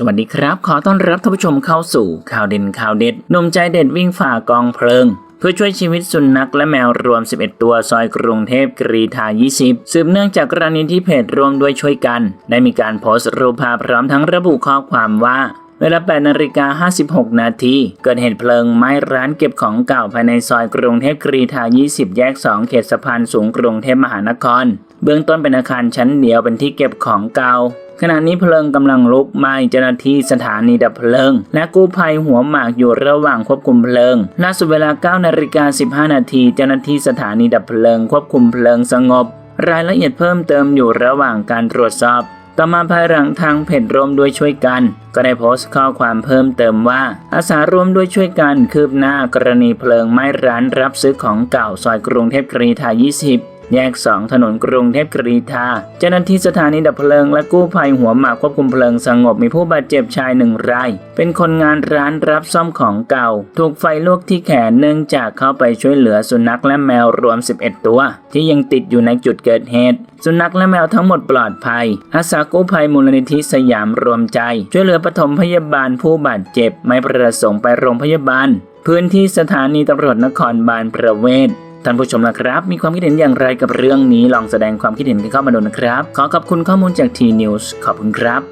สวัสดีครับ ขอต้อนรับท่านผู้ชมเข้าสู่ข่าวเด่นข่าวเด็ดหนุ่มใจเด็ดวิ่งฝ่ากองเพลิง เพื่อช่วยชีวิตสุนัขและแมวรวม 11 ตัวซอยกรุงเทพกรีธา 20 สืบเนื่องจากกรณีที่เพจรวมด้วยช่วยกัน ได้มีการโพสต์รูปภาพพร้อมทั้งระบุข้อความว่าเวลา8นาฬิกา56 นาที เกิดเหตุเพลิงไหม้ร้านเก็บของเก่าภายในซอยกรุงเทพกรีธา 20 แยก 2 เขตสะพานสูงกรุงเทพมหานคร เบื้องต้นเป็นอาคารชั้นเดียวเป็นที่เก็บของเก่า ขณะนี้เพลิงกำลังลุกไหม้เจ้าหน้าที่สถานีดับเพลิง และกู้ภัยหัวหมากอยู่ระหว่างควบคุมเพลิงล่าสุดเวลา9นาฬิกา15นาทีเจ้าหน้าที่สถานีดับเพลิง ควบคุมเพลิงสงบ รายละเอียดเพิ่มเติมอยู่ระหว่างการตรวจสอบ ต่อมาภายหลังทางเพจร่วมด้วยช่วยกัน ก็ได้โพสต์ข้อความเพิ่มเติมว่า อาสาร่วมด้วยช่วยกันคืบหน้ากรณีเพลิงไหม้ร้านรับซื้อของเก่าซอยกรุงเทพกรีธา 20 แยก 2 ถนนกรุงเทพกรีธาเจ้าหน้าที่สถานีดับเพลิงและกู้ภัยหัวหมากควบคุมเพลิงสงบมีผู้บาดเจ็บชายหนึ่งราย เป็นคนงานร้านรับซ่อมของเก่า ถูกไฟลวกที่แขนเนื่องจากเข้าไปช่วยเหลือสุนัขและแมวรวม 11 ตัว ที่ยังติดอยู่ในจุดเกิดเหตุ สุนัขและแมวทั้งหมดปลอดภัย อาสากู้ภัยมูลนิธิสยามรวมใจ ช่วยเหลือปฐมพยาบาลผู้บาดเจ็บไม่ประสงค์ไปโรงพยาบาล พื้นที่สถานีตำรวจนครบาลประเวศ ท่านผู้ชมนะครับ มีความคิดเห็นอย่างไรกับเรื่องนี้ลองแสดงความคิดเห็นกันเข้ามาดูนะครับ ขอขอบคุณข้อมูลจากทีนิวส์ขอบคุณครับ